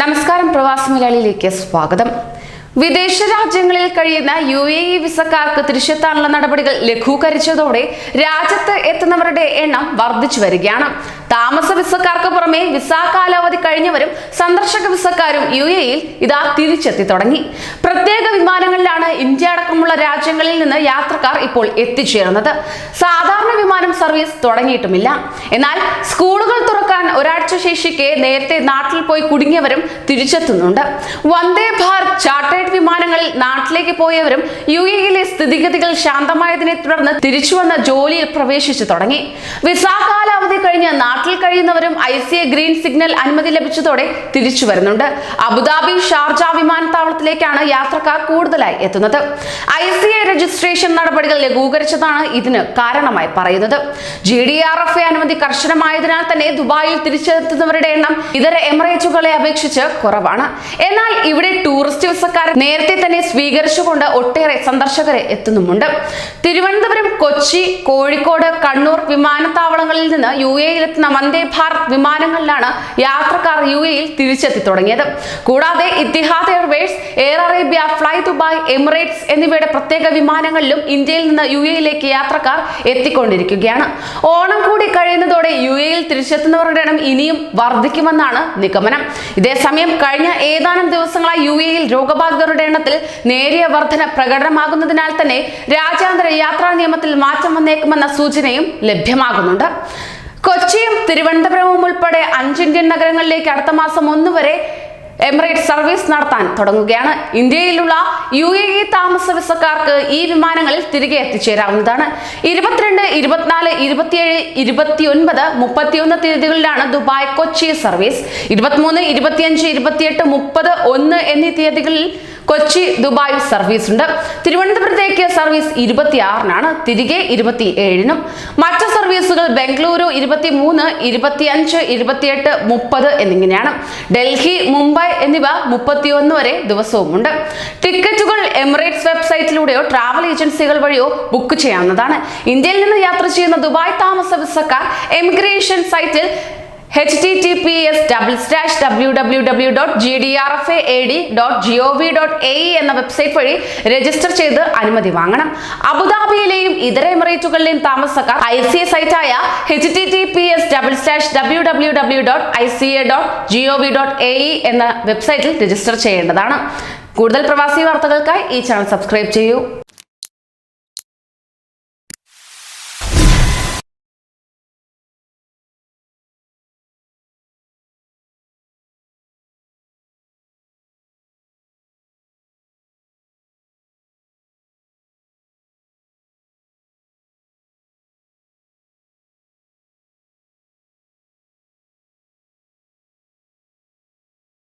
നമസ്കാരം പ്രവാസി മലയാളിയിലേക്ക് സ്വാഗതം. വിദേശ രാജ്യങ്ങളിൽ കഴിയുന്ന യു എ ഇ വിസക്കാർക്ക് തിരിച്ചെത്താനുള്ള നടപടികൾ ലഘൂകരിച്ചതോടെ രാജ്യത്ത് എത്തുന്നവരുടെ എണ്ണം വർദ്ധിച്ചു വരികയാണ്. താമസ വിസക്കാർക്ക് പുറമെ വിസ കാലാവധി കഴിഞ്ഞവരും സന്ദർശക വിസക്കാരും യു എയിൽ ഇതാ തിരിച്ചെത്തി തുടങ്ങി. പ്രത്യേക ഇന്ത്യ അടക്കമുള്ള രാജ്യങ്ങളിൽ നിന്ന് യാത്രക്കാർ ഇപ്പോൾ എത്തിച്ചേരുന്നത് സാധാരണ വിമാനം സർവീസ് തുടങ്ങിയിട്ടുമില്ല. എന്നാൽ സ്കൂളുകൾ തുറക്കാൻ ഒരാഴ്ച ശേഷിക്കെ നേരത്തെ നാട്ടിൽ പോയി കുടുങ്ങിയവരും തിരിച്ചെത്തുന്നുണ്ട്. വന്ദേ ഭാരത് ചാർട്ടേഡ് വിമാനങ്ങളിൽ നാട്ടിലേക്ക് പോയവരും യു എയിലെ സ്ഥിതിഗതികൾ ശാന്തമായതിനെ തുടർന്ന് തിരിച്ചുവന്ന ജോലിയിൽ പ്രവേശിച്ചു തുടങ്ങി. വിസ കാലാവധി കഴിഞ്ഞ് നാട്ടിൽ കഴിയുന്നവരും I C A green signal അനുമതി ലഭിച്ചതോടെ തിരിച്ചു വരുന്നുണ്ട്. അബുദാബി ഷാർജ വിമാനത്താവളത്തിലേക്കാണ് യാത്രക്കാർ കൂടുതലായി എത്തുന്നത്. ഐ സി എ രജിസ്ട്രേഷൻ നടപടികൾ ലഘൂകരിച്ചതാണ് ഇതിന് കാരണമായി പറയുന്നത്. ജി ഡി ആർ എഫ് അനുമതി കർശനമായതിനാൽ തന്നെ ദുബായിൽ തിരിച്ചെത്തുന്നവരുടെ എണ്ണം ഇതര എമിറേറ്റുകളെ അപേക്ഷിച്ച് കുറവാണ്. എന്നാൽ ഇവിടെ ടൂറിസ്റ്റ് വിസക്കാരെ നേരത്തെ തന്നെ സ്വീകരിച്ചുകൊണ്ട് ഒട്ടേറെ സന്ദർശകരെ എത്തുന്നുമുണ്ട്. തിരുവനന്തപുരം കൊച്ചി കോഴിക്കോട് കണ്ണൂർ വിമാനത്താവളങ്ങളിൽ നിന്ന് യു എയിലെത്തുന്ന വന്ദേ ഭാരത് വിമാനങ്ങളിലാണ് യാത്രക്കാർ യു എയിൽ തിരിച്ചെത്തി തുടങ്ങിയത്. കൂടാതെ Etihad airways air Arabia fly Dubai Emirates എന്നിവയുടെ പ്രത്യേക വിമാനങ്ങളിലും ഇന്ത്യയിൽ നിന്ന് യു എയിലേക്ക് യാത്രക്കാർ എത്തിക്കൊണ്ടിരിക്കുകയാണ്. ഓണം കൂടി കഴിയുന്നതോടെ യു എയിൽ തിരിച്ചെത്തുന്നവരുടെ എണ്ണം ഇനിയും വർദ്ധിക്കുമെന്നാണ് നിഗമനം. ഇതേസമയം കഴിഞ്ഞ ഏതാനും ദിവസങ്ങളായി യു എയിൽ രോഗബാധിതരുടെ എണ്ണത്തിൽ നേരിയ വർധന പ്രകടനമാകുന്നതിനാൽ തന്നെ രാജ്യാന്തര യാത്രാ നിയമത്തിൽ മാറ്റം വന്നേക്കുമെന്ന സൂചനയും ലഭ്യമാകുന്നുണ്ട്. കൊച്ചിയും തിരുവനന്തപുരവും ഉൾപ്പെടെ അഞ്ച് ഇന്ത്യൻ നഗരങ്ങളിലേക്ക് അടുത്ത മാസം ഒന്ന് വരെ എമിറേറ്റ് സർവീസ് നടത്താൻ തുടങ്ങുകയാണ്. ഇന്ത്യയിലുള്ള യു എ ഇ താമസ വിസക്കാർക്ക് ഈ വിമാനങ്ങളിൽ തിരികെ എത്തിച്ചേരാവുന്നതാണ്. ഇരുപത്തിരണ്ട് ഇരുപത്തിനാല് ഇരുപത്തിയേഴ് ഇരുപത്തിയൊൻപത് മുപ്പത്തിയൊന്ന് തീയതികളിലാണ് ദുബായ് കൊച്ചി സർവീസ്. ഇരുപത്തിമൂന്ന് ഇരുപത്തിയഞ്ച് ഇരുപത്തിയെട്ട് മുപ്പത് ഒന്ന് എന്നീ തീയതികളിൽ കൊച്ചി ദുബായ് സർവീസ് ഉണ്ട് തിരുവനന്തപുരത്തേക്ക് സർവീസ് ഇരുപത്തിയാറിനാണ്. തിരികെ ഇരുപത്തി ഏഴിനും മറ്റ് സർവീസുകൾ ബംഗളൂരു ഇരുപത്തി മൂന്ന് ഇരുപത്തിയഞ്ച് ഇരുപത്തിയെട്ട് മുപ്പത് എന്നിങ്ങനെയാണ്. ഡൽഹി മുംബൈ എന്നിവ മുപ്പത്തിയൊന്ന് വരെ ദിവസവുമുണ്ട്. ടിക്കറ്റുകൾ എമിറേറ്റ്സ് വെബ്സൈറ്റിലൂടെയോ ട്രാവൽ ഏജൻസികൾ വഴിയോ ബുക്ക് ചെയ്യാവുന്നതാണ്. ഇന്ത്യയിൽ നിന്ന് യാത്ര ചെയ്യുന്ന ദുബായ് താമസ വിസക്കാർ എമിഗ്രേഷൻ സൈറ്റിൽ H T T P S double slash W W W dot G D R F A D dot G O V dot A എന്ന വെബ്സൈറ്റ് വഴി രജിസ്റ്റർ ചെയ്ത് അനുമതി വാങ്ങണം. അബുദാബിയിലെയും ഇതര എമിറേറ്റുകളിലെയും താമസക്കാർ I C A സൈറ്റായ H T T P S double slash W W W dot I C A dot G O V dot A E എന്ന വെബ്സൈറ്റിൽ രജിസ്റ്റർ ചെയ്യേണ്ടതാണ്. കൂടുതൽ പ്രവാസി വാർത്തകൾക്കായി ഈ ചാനൽ സബ്സ്ക്രൈബ് ചെയ്യൂ.